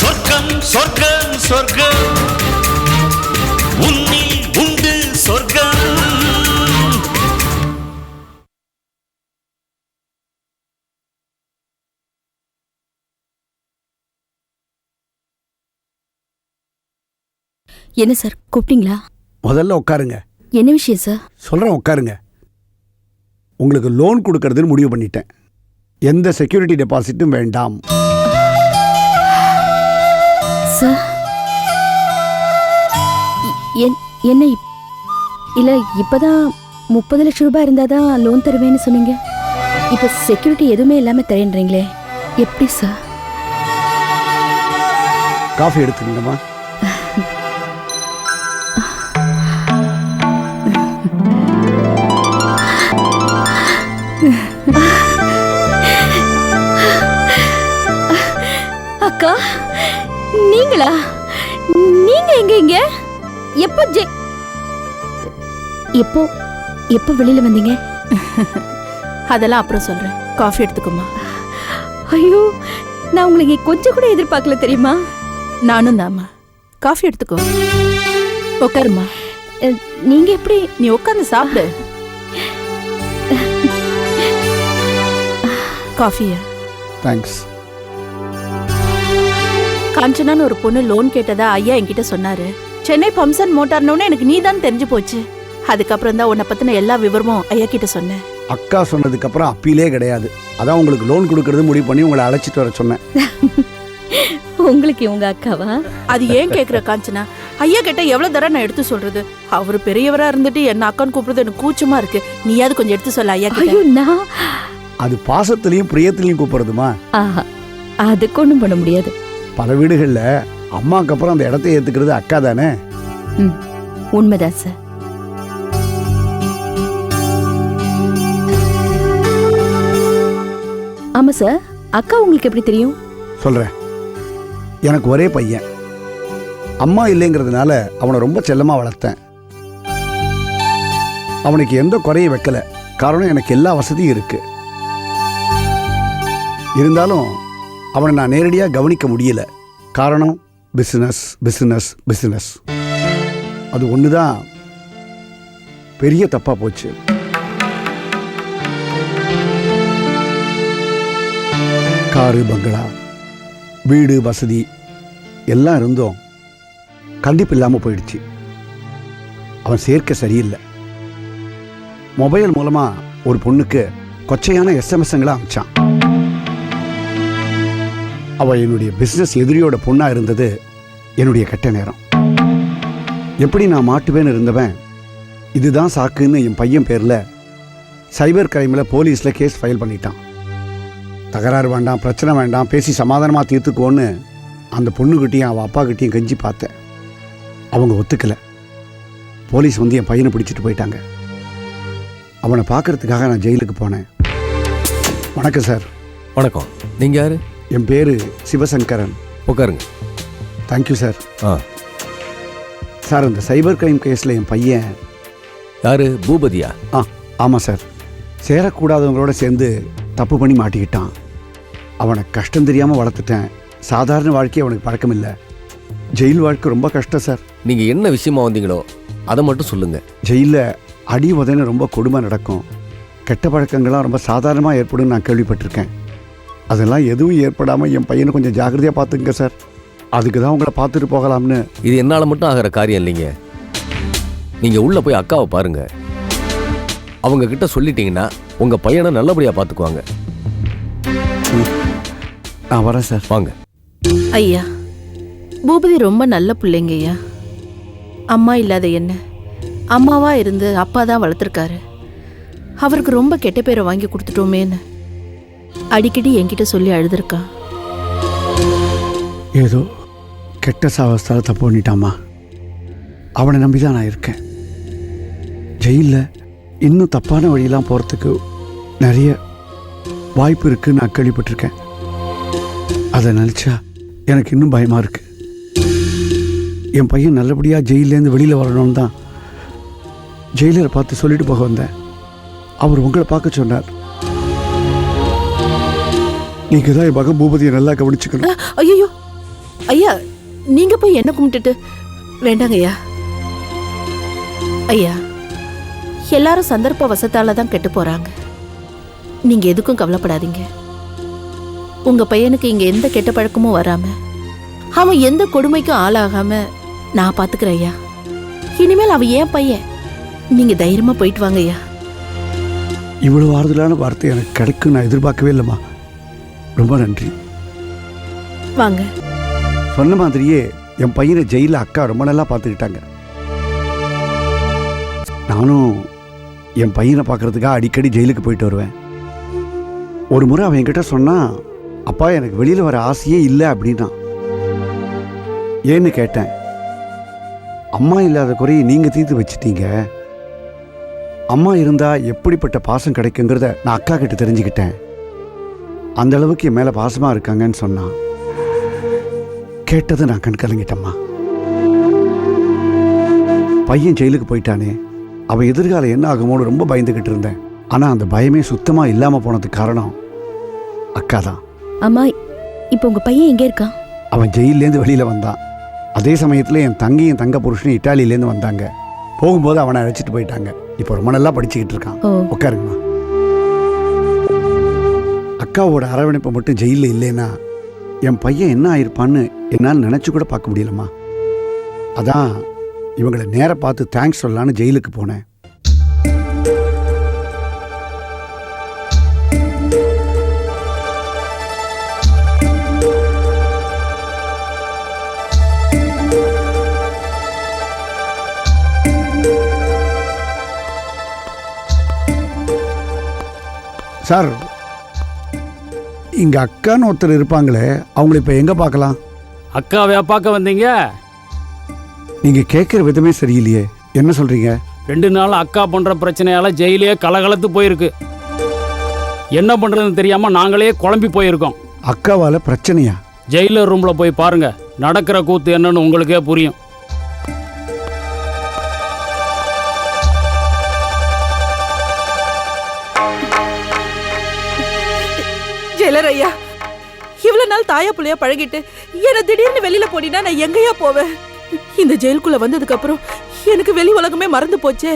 சொர்க்கம் சொர்க்கம் சொர்க்கம். உன்னில் உண்டு சொர்க்கம். என்ன சார் கூப்பிட்டீங்களா? முதல்ல உட்காருங்க. என்ன விஷயம் சார்? சொல்கிறேன் உட்காருங்க. உங்களுக்கு லோன் கொடுக்கறதுன்னு முடிவு பண்ணிட்டேன். எந்த செக்யூரிட்டி டெபாசிட்டும் வேண்டாம். சார்? என்ன இல்ல இப்பதான் முப்பது லட்சம் ரூபாய் இருந்தாதான் லோன் தருவேன்னு சொன்னீங்க. இப்ப செக்யூரிட்டி எதுவுமே இல்லாம தரேன்றீங்களே எப்படி சார்? காஃபி எடுத்துக்கங்கம்மா அக்கா நீங்களா? நீங்க எங்க இங்க? எப்போ ஜெ எப்போ எப்போ வெளியில வந்தீங்க? அதெல்லாம் அப்புறம் சொல்றேன். காஃபி எடுத்துக்கோமா ஐயோ நான் உங்களை இங்க கொஞ்சம் கூட எதிர்பார்க்கல தெரியுமா? நானும் தாம்மா காஃபி எடுத்துக்கோ. உட்காருமா நீங்க எப்படி? நீ உட்காந்து சாப்பிடு. காஃபியா. தேங்க்ஸ் காஞ்சனான்னு ஒரு பொண்ணு லோன் கேட்டதா ஐயா என்கிட்ட சொன்னாரு. சென்னை பம்சன் மோட்டார்னு எனக்கு நீ தான் தெரிஞ்சு போச்சு. அதுக்கப்புறம் தான் உன்னை பத்தின எல்லா விவரமும் ஐயா கிட்ட சொன்னேன். அக்கா சொன்னதுக்கப்புறம் அப்பீலே கிடையாது. அதான் உங்களுக்கு லோன் கொடுக்கறது முடிவு பண்ணி உங்களை அழைச்சிட்டு வர சொன்னேன். உங்களுக்கு உங்க அக்காவா? அது ஏன் கேக்குற காஞ்சனா? ஐயா கிட்ட எவ்வளவு தடவை நான் எடுத்து சொல்றது? அவரு பெரியவரா இருந்துட்டு என்ன அக்கான்னு கூப்பிடுறது எனக்கு கூச்சமா இருக்கு. நீயாவது கொஞ்சம் எடுத்து சொல்ல ஐயா கிட்ட. ஐயோ நான் அது பாசத்துலேயும் பிரியத்துலையும் கூப்பிடுறதுமா? ஆஹா அதுக்கு ஒண்ணும் பண்ண முடியாது. பல வீடுகளில் அம்மாக்கு அப்புறம் அந்த இடத்த ஏற்றுக்கிறது அக்கா தானே? ம் உண்மைதான் சார் ஆமா சார் அக்கா உங்களுக்கு எப்படி தெரியும்? சொல்கிறேன் எனக்கு ஒரே பையன். அம்மா இல்லைங்கிறதுனால அவனை ரொம்ப செல்லமாக வளர்த்தேன். அவனுக்கு எந்த குறையும் வைக்கல. காரணம் எனக்கு எல்லா வசதியும் இருக்கு. இருந்தாலும் அவனை நான் நேரடியாக கவனிக்க முடியல. காரணம் பிஸ்னஸ் பிஸ்னஸ் பிஸ்னஸ் அது ஒன்று தான் பெரிய தப்பாக போச்சு. காரு பங்களா வீடு வசதி எல்லாம் இருந்தும் கண்டிப்பு இல்லாமல் போயிடுச்சு. அவன் சேர்க்க சரியில்லை. மொபைல் மூலமாக ஒரு பொண்ணுக்கு கொச்சையான எஸ்எம்எஸ்ங்களை அமைச்சான். அவள் என்னுடைய பிஸ்னஸ் எதிரியோட பொண்ணாக இருந்தது என்னுடைய கெட்ட நேரம். எப்படி நான் மாட்டுவேன்னு இருந்தவன்? இதுதான் சாக்குன்னு என் பையன் பேரில் சைபர் கிரைமில் போலீஸில் கேஸ் ஃபைல் பண்ணிட்டான். தகராறு வேண்டாம் பிரச்சனை வேண்டாம் பேசி சமாதானமாக தீர்த்துக்கோன்னு அந்த பொண்ணுக்கிட்டையும் அவள் அப்பாக்கிட்டையும் கெஞ்சி பார்த்தேன். அவங்க ஒத்துக்கலை. போலீஸ் வந்து என் பையனை பிடிச்சிட்டு போயிட்டாங்க. அவனை பார்க்கறதுக்காக நான் ஜெயிலுக்கு போனேன். வணக்கம் சார். வணக்கம். நீங்கள் யார்? என் பேர் சிவசங்கரன். உட்காருங்க தேங்க்யூ சார் ஆ. சார் இந்த சைபர் கிரைம் கேஸில் என் பையன் யாரு? பூபதியா? ஆ ஆமாம் சார் சேரக்கூடாதவங்களோட சேர்ந்து தப்பு பண்ணி மாட்டிக்கிட்டான். அவனை கஷ்டம் தெரியாமல் வளர்த்துட்டேன். சாதாரண வாழ்க்கை அவனுக்கு பழக்கம் இல்லை ஜெயில் வாழ்க்கை ரொம்ப கஷ்டம் சார் நீங்க என்ன விஷயமா வந்தீங்களோ அதை மட்டும் சொல்லுங்க. ஜெயிலில் அடி உதன ரொம்ப கொடுமை நடக்கும். கெட்ட பழக்கங்கள்லாம் ரொம்ப சாதாரணமாக ஏற்படும் நான் கேள்விப்பட்டிருக்கேன். அதெல்லாம் எதுவும் ஏற்படாமல் என் பையனை கொஞ்சம் ஜாக்கிரதையாக பார்த்துங்க சார். அதுக்கு தான் உங்களை பார்த்துட்டு போகலாம்னு. இது என்னால மட்டும் ஆகிற காரியம் இல்லைங்க. நீங்க உள்ள போய் அக்காவை பாருங்க. அவங்க கிட்ட சொல்லிட்டீங்கன்னா உங்க பையனை நல்லபடியா பாத்துக்குவாங்க நான் வரேன் சார். வாங்க. ஐயா பூபதி ரொம்ப நல்ல பிள்ளைங்க ஐயா. அம்மா இல்லாத என்ன? அம்மாவா இருந்து அப்பா தான் வளர்த்துருக்காரு. அவருக்கு ரொம்ப கெட்ட பேரை வாங்கி கொடுத்துட்டோமேன்னு. அடிக்கடி என்கிட்ட சொல்லி அழுதுருக்கா. ஏதோ கெட்ட சாவஸ்தால தப்பு பண்ணிட்டாமா. அவனை நம்பி தான் நான் இருக்கேன். ஜெயிலில் இன்னும் தப்பான வழியெல்லாம் போகிறதுக்கு நிறைய வாய்ப்பு இருக்குன்னு நான் கேள்விப்பட்டிருக்கேன். அதை நினச்சா எனக்கு இன்னும் பயமாக இருக்கு. என் பையன் நல்லபடியாக ஜெயிலேருந்து வெளியில் வரணும்னு தான் ஜெயிலரை பார்த்து சொல்லிட்டு போக வந்தேன். அவர் உங்களை பார்க்க சொன்னார். நீங்கள் தான் என் மகன் பூபதியை நல்லா கவனிச்சுக்கணும். ஐயோ ஐயா நீங்க போய் என்ன கும்பிட்டுட்டு? வேண்டாங்க ஐயா. ஐயா எல்லாரும் சந்தர்ப்ப வசத்தால தான் கெட்டு போறாங்க. நீங்க எதுக்கும் கவலைப்படாதீங்க. உங்க பையனுக்கு இங்க எந்த கெட்ட பழக்கமும் வராம அவன் எந்த கொடுமைக்கும் ஆளாகாம நான் பாத்துக்கிறேன் ஐயா. இனிமேல் அவன் ஏன் பையன். நீங்க தைரியமா போயிட்டு வாங்க ஐயா. இவ்வளவு ஆறுதலான வார்த்தை எனக்கு கிடைக்கும் நான் எதிர்பார்க்கவே இல்லைம்மா. ரொம்ப நன்றி. வாங்க. சொன்ன மாதிரியே என் பையனை ஜெயிலில் அக்கா ரொம்ப நல்லா பார்த்துக்கிட்டாங்க. நானும் என் பையனை பார்க்கறதுக்காக அடிக்கடி ஜெயிலுக்கு போயிட்டு வருவேன். ஒரு முறை அவன் என்கிட்ட சொன்னான் அப்பா எனக்கு வெளியில் வர ஆசையே இல்லை அப்படின்னா ஏன்னு கேட்டேன். அம்மா இல்லாத குறையை நீங்கள் தீர்த்து வச்சிட்டீங்க. அம்மா இருந்தா எப்படிப்பட்ட பாசம் கிடைக்குங்கிறத நான் அக்கா கிட்ட தெரிஞ்சுக்கிட்டேன். அந்த அளவுக்கு என் மேலே பாசமாக இருக்காங்கன்னு சொன்னான் கேட்டது நான் கண் கலங்கிட்டம்மா பையன் ஜெயிலுக்கு போயிட்டானே அவன் எதிர்காலம் என்ன ஆகுமோன்னு ரொம்ப பயந்துகிட்டு இருந்தேன். ஆனால் அந்த பயமே சுத்தமாக இல்லாமல் போனதுக்கு காரணம் அக்கா தான். அம்மா இப்போ உங்க பையன் எங்க இருக்கான்? அவன் ஜெயிலேருந்து வெளியில் வந்தான். அதே சமயத்தில் என் தங்கையும் தங்க புருஷனும் இட்டாலியிலேருந்து வந்தாங்க. போகும்போது அவனை அழைச்சிட்டு போயிட்டாங்க. இப்போ ரொம்ப நல்லா படிச்சுக்கிட்டு இருக்கான். உட்காருங்கம்மா. அக்காவோட அரவணைப்பை மட்டும் ஜெயிலில் இல்லைன்னா என் பையன் என்ன ஆயிருப்பான்னு என்னால் நினச்சி கூட பார்க்க முடியலம்மா. அதான் இவங்களை நேராக பார்த்து தேங்க்ஸ் சொல்லலான்னு ஜெயிலுக்கு போனேன். சார் இங்கே அக்கான்னு ஒருத்தர் இருப்பாங்களே அவங்கள இப்போ எங்கே பார்க்கலாம்? அக்காவையா பார்க்க வந்தீங்க? நீங்கள் கேட்குற விதமே சரியில்லையே. என்ன சொல்கிறீங்க ரெண்டு நாள் அக்கா பண்ற பிரச்சனையால ஜெயிலே கலகலத்து போயிருக்கு. என்ன பண்றதுன்னு தெரியாம நாங்களே குழம்பி போயிருக்கோம். அக்காவால் பிரச்சனையா? ஜெயிலர் ரூம்ல போய் பாருங்க நடக்கிற கூத்து என்னன்னு உங்களுக்கே புரியும். இவ்வளவு நாள் தாயா புள்ளையா பழகிட்டு என்ன திடீர்னு வெளியில போடினா நான் எங்கேயா போவேன். இந்த ஜெயிலுக்குள்ள வந்ததுக்கு அப்புறம் எனக்கு வெளி உலகமே மறந்து போச்சே.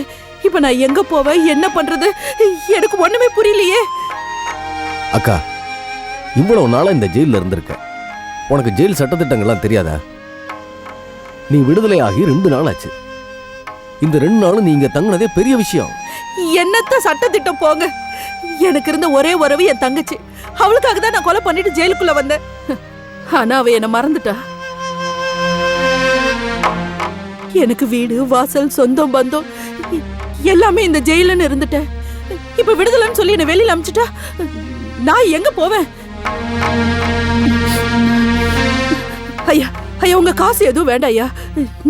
இப்ப நான் எங்க போவேன்? என்ன பண்றது? எனக்கு ஒண்ணுமே புரியலையே. அக்கா இவ்வளவு நாளா இந்த ஜெயில்ல இருந்திருக்க. உனக்கு ஜெயில் சட்டத்திட்டங்கள்லாம் தெரியாதா? நீ விடுதலை ஆகி ரெண்டு நாள் ஆச்சு. இந்த ரெண்டு நாளும் நீ இங்க தங்கினதே பெரிய விஷயம். என்னத்த சட்டத்திட்டம் போங்க. எனக்கு இருந்த ஒரே உறவு என் தங்கச்சி. அவளுக்காக தான் நான் கொலை பண்ணிட்டு ஜெயிலுக்குள்ள வந்தேன். ஆனா அவ என்ன மறந்துட்டா. எனக்கு வீடு வாசல் சொந்தம் பந்தம் எல்லாமே இந்த ஜெயிலுன்னு இருந்துட்டேன். இப்ப விடுதலைன்னு சொல்லி என்ன வெளியில அமிச்சுட்டா நான் எங்க போவேன்? ஐயா ஐயா உங்க காசு எதுவும் வேண்டாம் ஐயா.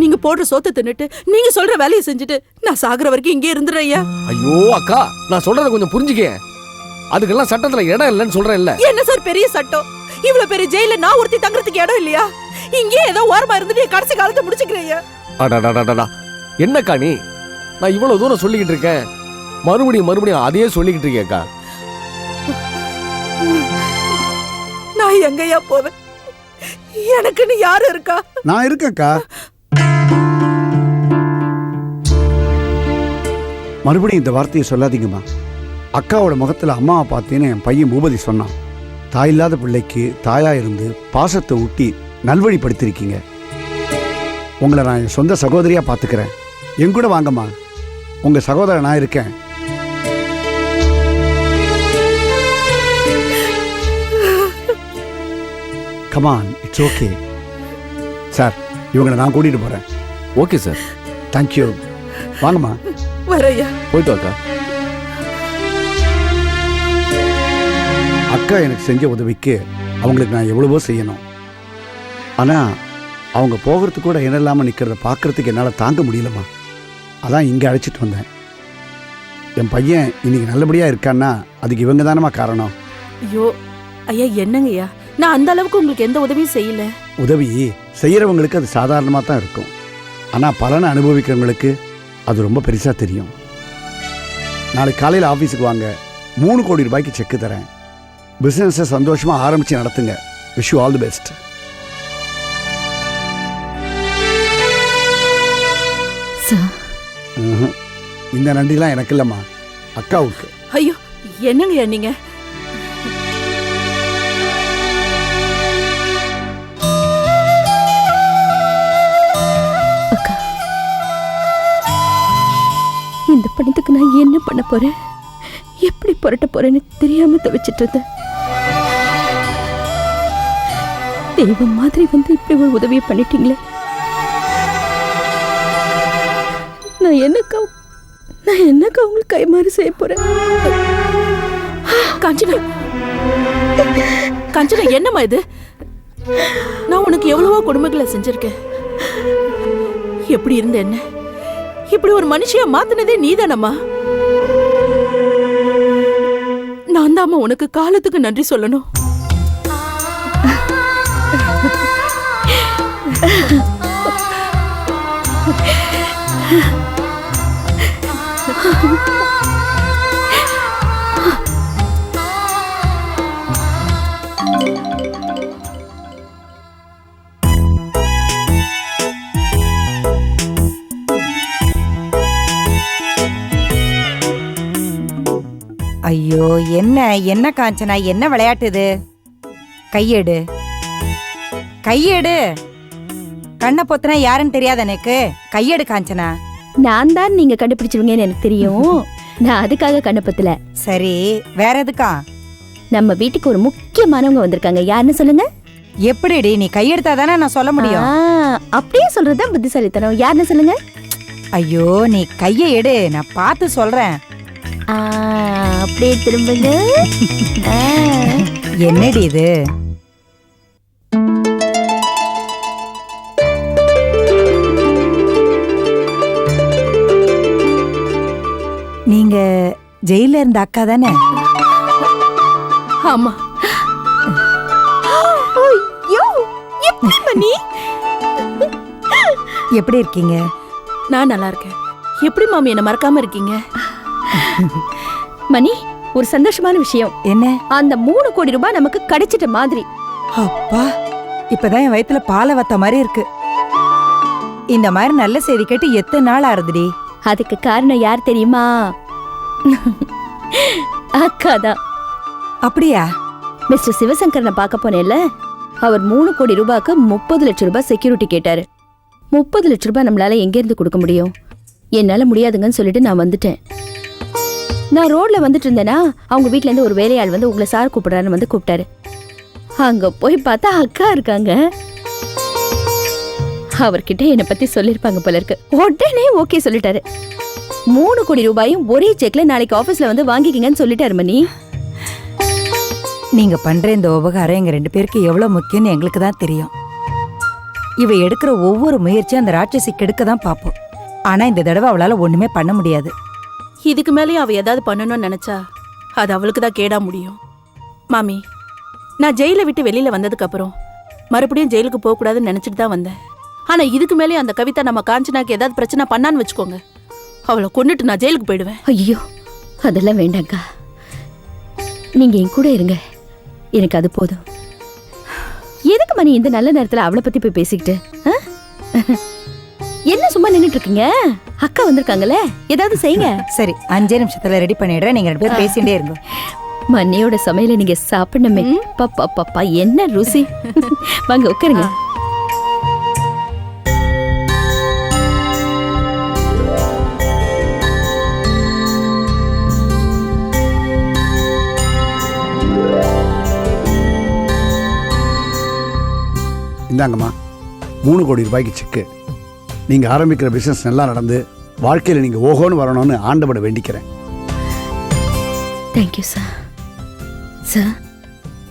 நீங்க போடுற சோத்த தின்னுட்டு நீங்க சொல்ற வேலையை செஞ்சுட்டு நான் சாகுற வரைக்கும் இங்கே இருந்துறேன் ஐயா. ஐயோ அக்கா நான் சொல்றத கொஞ்சம் புரிஞ்சுக்க அதுக்கெல்லாம் சட்டத்துல இடம் இல்லைன்னு சொல்றேன் இல்ல என்ன சார் பெரிய சட்டம்? இவ்வளவு பெரிய ஜெயில நான் ஒருத்தி தங்குறதுக்கு இடம் இல்லையா? இங்கே ஏதோ ஓரமா இருந்துட்டு கடைசி காலத்தை முடிச்சுக்கிறேன் அடடடடடா என்னக்கா நீ நான் இவ்வளவு தூரம் சொல்லிக்கிட்டு இருக்கேன் மறுபடியும் மறுபடியும் அதையே சொல்லிக்கிட்டு இருக்கேக்கா நான் எங்கயா போவேன்? எனக்குன்னு யாரு இருக்கா? நான் இருக்கேன்க்கா. மறுபடியும் இந்த வார்த்தையை சொல்லாதீங்கம்மா. அக்காவோட முகத்தில் அம்மாவை பார்த்தேன்னு என் பையன் பூபதி சொன்னான். தாயில்லாத பிள்ளைக்கு தாயா இருந்து பாசத்தை ஊட்டி நல்வழிப்படுத்திருக்கீங்க உங்களை நான் என் சொந்த சகோதரியாக பார்த்துக்கிறேன். என் கூட வாங்கம்மா. உங்கள் சகோதரன் நான் இருக்கேன். கமான் இட்ஸ் ஓகே சார் இவங்களை நான் கூட்டிகிட்டு போகிறேன் ஓகே சார் தேங்க்யூ வாங்கம்மா. வரையா போயிட்டு வாக்கா. அக்கா எனக்கு செஞ்ச உதவிக்கு அவங்களுக்கு நான் எவ்வளவோ செய்யணும். ஆனால் அவங்க போகிறதுக்கு கூட இடம் இல்லாமல் நிற்கிறத பார்க்கறதுக்கு என்னால் தாங்க முடியலம்மா. அதான் இங்கே அழைச்சிட்டு வந்தேன். என் பையன் இன்னைக்கு நல்லபடியாக இருக்கான்னா அதுக்கு இவங்க தானம்மா காரணம். ஐயோ ஐயா என்னங்கய்யா? நான் அந்த அளவுக்கு உங்களுக்கு எந்த உதவியும் செய்யல. உதவி செய்கிறவங்களுக்கு அது சாதாரணமாக தான் இருக்கும். ஆனால் பலனை அனுபவிக்கிறவங்களுக்கு அது ரொம்ப பெருசாக தெரியும். நாளைக்கு காலையில் ஆஃபீஸுக்கு வாங்க. மூணு கோடி ரூபாய்க்கு செக்கு தரேன். பிஸ்னஸை சந்தோஷமாக ஆரம்பித்து நடத்துங்க. Wish you all the best இந்த நன்றிலாம் எனக்கு இல்லைம்மா அக்காவுக்கு. ஐயோ என்னங்க நீங்க? இந்த பணத்துக்கு நான் என்ன பண்ண போறேன்? எப்படி புரட்ட போறேன்னு தெரியாம தவிச்சிட்டு இருந்தேன். தெய்வம் மாதிரி வந்து இப்படி ஒரு உதவியை பண்ணிட்டீங்களே? நான் என்னக்கா நான் என்னக்கா உங்களுக்கு கைமாறு செய்ய போறேன்? காஞ்சனா காஞ்சனா என்னம்மா இது? நான் உனக்கு எவ்வளவோ கொடுமைகளை செஞ்சிருக்கேன். எப்படி இருந்த என்ன? இப்படி ஒரு மனுஷியா மாத்தினதே நீதானம்மா? நான் தாம்மா உனக்கு காலத்துக்கு நன்றி சொல்லணும். என்ன காஞ்சனா? என்ன விளையாட்டு இது? கையெடு. கையெடு. கண்ணை பொத்துனா யாருன்னு தெரியாது எனக்கு? கையெடு காஞ்சனா. நான் தான் நீங்க கண்டுபிடிச்சிருவீங்கன்னு எனக்கு தெரியும். நான் அதுக்காக கண்ணப்பத்துல சரி வேற எதுக்கா? நம்ம வீட்டுக்கு ஒரு முக்கியமானவங்க வந்திருக்காங்க. யாருன்னு சொல்லுங்க. எப்படிடி? நீ கையெடுத்தா தானே நான் சொல்ல முடியும். அப்படியே சொல்றதுதான் புத்திசாலித்தனம். யாருன்னு சொல்லுங்க. ஐயோ நீ கையை எடு. நான் பார்த்து சொல்றேன். அப்படியே திரும்புங்க. ஆ. என்னடி இது? நீங்க ஜெயில இருந்த அக்கா தானே? ஆமா. எப்படி இருக்கீங்க? நான் நல்லா இருக்கேன். எப்படி மாமி என்ன மறக்காம இருக்கீங்க? மணி ஒரு சந்தோஷமான விஷயம். என்ன? அந்த மூணு கோடி ரூபாய் நமக்கு கிடைச்சிட்ட மாதிரி. அப்பா இப்பதான் என் வயித்துல பாலை வத்த மாதிரி இருக்கு. இந்த மாதிரி நல்ல செய்தி கேட்டு எத்தனை நாள் ஆறுதுடி? அதுக்கு காரணம் யார் தெரியுமா? அக்கா தான் அப்படியா? மிஸ்டர் சிவசங்கரனை பார்க்க போனேன்ல அவர் மூணு கோடி ரூபாய்க்கு முப்பது லட்சம் ரூபாய் செக்யூரிட்டி கேட்டாரு. முப்பது லட்சம் ரூபாய் நம்மளால எங்க இருந்து கொடுக்க முடியும்? என்னால முடியாதுங்கன்னு சொல்லிட்டு நான் வந்துட்டேன். நான் ரோட்ல வந்துட்டு இருந்தேனா அவங்க வீட்ல இருந்து ஒரு வேலையாள் வந்து உங்களை சார் கூப்பிடுறாருன்னு வந்து கூப்பிட்டாரு. அங்க போய் பார்த்தா அக்கா இருக்காங்க. அவர்கிட்ட என்னை பத்தி சொல்லிருப்பாங்க போல இருக்கு. உடனே ஓகே சொல்லிட்டாரு. மூணு கோடி ரூபாயும் ஒரே செக்ல நாளைக்கு ஆபீஸ்ல வந்து வாங்கிக்கிங்கன்னு சொல்லிட்டாரு மணி. நீங்க பண்ற இந்த உபகாரம் எங்க ரெண்டு பேருக்கு எவ்வளவு முக்கியம்னு எங்களுக்கு தான் தெரியும். இவ எடுக்கிற ஒவ்வொரு முயற்சியும் அந்த ராட்சசி கெடுக்க தான் பார்ப்போம். ஆனா இந்த தடவை அவளால ஒண்ணுமே பண்ண முடியாது. இதுக்கு மேலேயும் அவள் ஏதாவது பண்ணணும்னு நினச்சா அது அவளுக்கு தான் கேடா முடியும். மாமி நான் ஜெயிலை விட்டு வெளியில் வந்ததுக்கப்புறம் மறுபடியும் ஜெயிலுக்கு போகக்கூடாதுன்னு நினச்சிட்டு தான் வந்தேன். ஆனால் இதுக்கு மேலேயும் அந்த கவிதா நம்ம காஞ்சனாக்கு ஏதாவது பிரச்சனை பண்ணான்னு வச்சுக்கோங்க. அவளை கொன்னுட்டு நான் ஜெயிலுக்கு போயிடுவேன். ஐயோ அதெல்லாம் வேண்டாங்க்கா நீங்கள் என் கூட இருங்க. எனக்கு அது போதும். எதுக்கு மணி இந்த நல்ல நேரத்தில் அவளை பற்றி போய் பேசிக்கிட்டு ஆ? என்ன சும்மா நின்னுட்டு இருக்கீங்க அக்கா வந்திருக்காங்கல்ல ஏதாவது செய்யுங்க. சரி அஞ்சே நிமிஷத்துல ரெடி பண்ணிடுறேன். நீங்க ரெண்டு பேரும் பேசிட்டே இருங்க. மண்ணியோட சமையலை நீங்க சாப்பிடணுமே. பாப்பா பாப்பா என்ன ருசி. வாங்க உட்காருங்க. இந்தாங்கம்மா மூணு கோடி ரூபாய்க்கு செக்கு. நீங்கள் ஆரம்பிக்கிற பிஸ்னஸ் நல்லா நடந்து வாழ்க்கையில் நீங்கள் ஓஹோன்னு வரணும்னு ஆண்டவனை வேண்டிக்கிறேன். தேங்க்யூ சார் சார்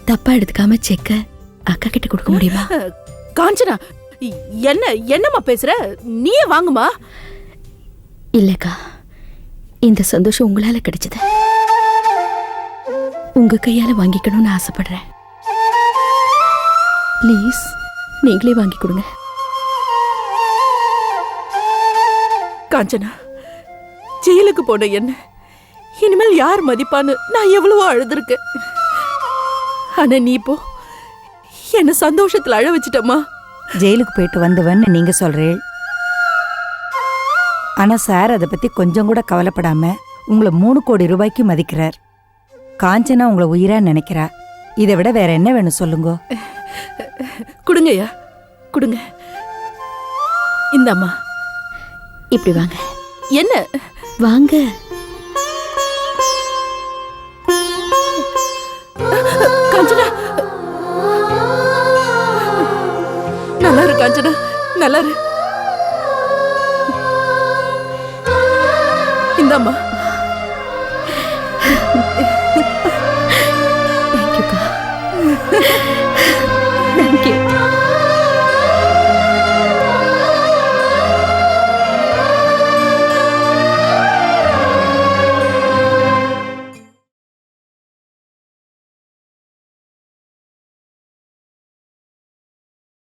தப்பா எடுத்துக்காம செக்க அக்கா கிட்ட கொடுக்க முடியுமா? காஞ்சனா என்ன என்னம்மா பேசுற? நீயே வாங்குமா? இல்லக்கா இந்த சந்தோஷம் உங்களால கிடைச்சது. உங்க கையால வாங்கிக்கணும்னு ஆசைப்படுறேன். ப்ளீஸ் நீங்களே வாங்கி கொடுங்க. காஞ்சனா ஜெயிலுக்கு போன என்ன? இனிமேல் யார் மதிப்பான்னு நான் எவ்வளவோ அழுதுருக்கேன். ஆனா நீ இப்போ என்ன சந்தோஷத்துல அழ வச்சிட்டம்மா. ஜெயிலுக்கு போயிட்டு வந்தவன்னு நீங்க சொல்றீள். ஆனா சார் அதை பத்தி கொஞ்சம் கூட கவலைப்படாம உங்களை மூணு கோடி ரூபாய்க்கு மதிக்கிறார். காஞ்சனா உங்களை உயிரா நினைக்கிறா. இதை விட வேற என்ன வேணும் சொல்லுங்க. கொடுங்கய்யா கொடுங்க. இந்தாம்மா. இப்படி வாங்க. என்ன? வாங்க. காஞ்சனா. நல்லா இரு காஞ்சனா. நல்லா இரு. இந்தாம்மா. தேங்க்யூக்கா